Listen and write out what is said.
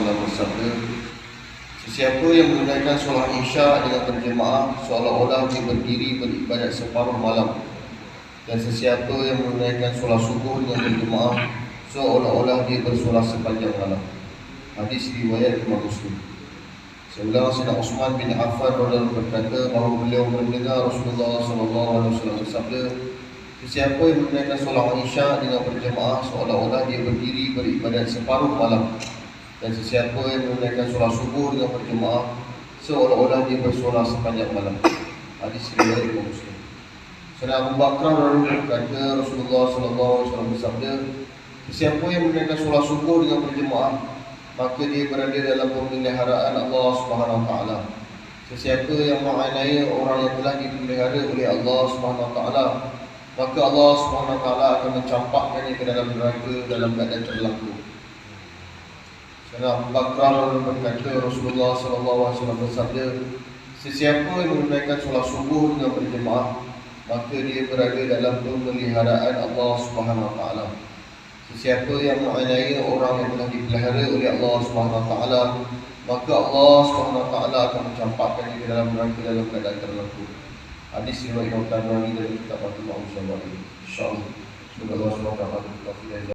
Wasallam bersabda, Sesiapa yang menunaikan solat isya dengan berjemaah seolah-olah dia berdiri beribadat separuh malam dan sesiapa yang menunaikan solat subuh dengan berjemaah seolah-olah dia bersolat sepanjang malam. Hadis riwayat Imam Muslim. Sebelah Sayyidina Osman bin Affan radhiyallahu berkata bahawa beliau mendengar Rasulullah wasallam bersabda, Sesiapa yang menunaikan solat isya dengan berjemaah seolah-olah dia berdiri beribadat separuh malam dan sesiapa yang menunaikan solat subuh dengan berjemaah seolah-olah dia bersolat sepanjang malam. Hadis riwayat Imam Muslim. Sayyidina Abu Bakar berkata Rasulullah wasallam bersabda, Sesiapa yang menunaikan solat subuh dengan berjemaah maka dia berada dalam pemeliharaan Allah taala. Sesiapa yang menganiaya orang yang telah dipelihara oleh Allah taala maka Allah taala akan mencampakkannya ke dalam neraka dalam keadaan terlaku. Abu Bakar berkata Rasulullah wasallam bersabda, Sesiapa yang menunaikan solat subuh dengan berjemaah maka dia berada dalam pemeliharaan Allah taala. Sesiapa yang menganiaya orang yang telah dipelihara oleh Allah taala maka Allah taala akan mencampakkannya ke dalam neraka dalam keadaan terlaku. Hadis riwayat Imam Tabrani dari kitab Fatimah Usaha Insyaallah. Semoga Allah SWT